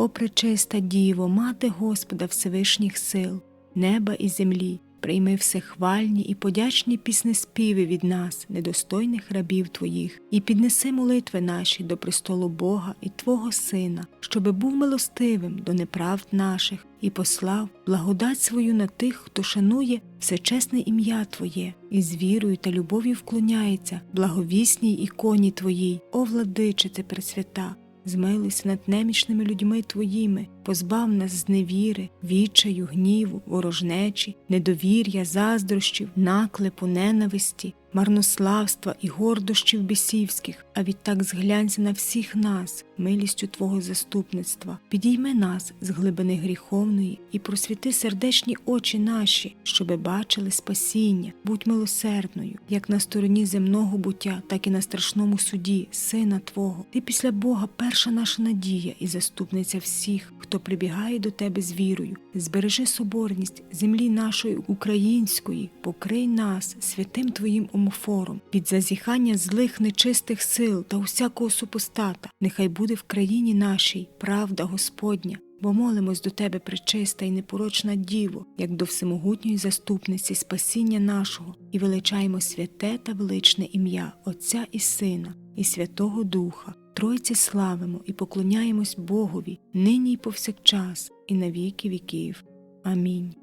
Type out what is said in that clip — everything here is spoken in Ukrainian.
О пречиста Діво, Мати Господа Всевишніх сил, неба і землі, прийми всехвальні і подячні піснеспіви від нас, недостойних рабів Твоїх, і піднеси молитви наші до престолу Бога і Твого Сина, щоби був милостивим до неправд наших і послав благодать свою на тих, хто шанує всечесне ім'я Твоє, і з вірою та любов'ю вклоняється благовісній іконі Твоїй, о владичице Пресвята. Змилуйся над немічними людьми твоїми, позбав нас з невіри, відчаю, гніву, ворожнечі, недовір'я, заздрощів, наклепу, ненависті, марнославства і гордощів бісівських, а відтак зглянься на всіх нас, милістю Твого заступництва, підійми нас з глибини гріховної і просвіти сердечні очі наші, щоби бачили спасіння, будь милосердною, як на стороні земного буття, так і на страшному суді, Сина Твого. Ти після Бога перша наша надія і заступниця всіх, хто прибігає до Тебе з вірою. Збережи соборність землі нашої української, покрий нас святим Твоїм омофором, від зазіхання злих нечистих сил та усякого супостата. Нехай буде в країні нашій правда Господня. Бо молимось до Тебе, пречиста і непорочна Діво, як до всемогутньої заступниці спасіння нашого, і величаємо святе та величне ім'я Отця і Сина, і Святого Духа. Тройці славимо і поклоняємось Богові, нині й повсякчас, і на віки віків. Амінь.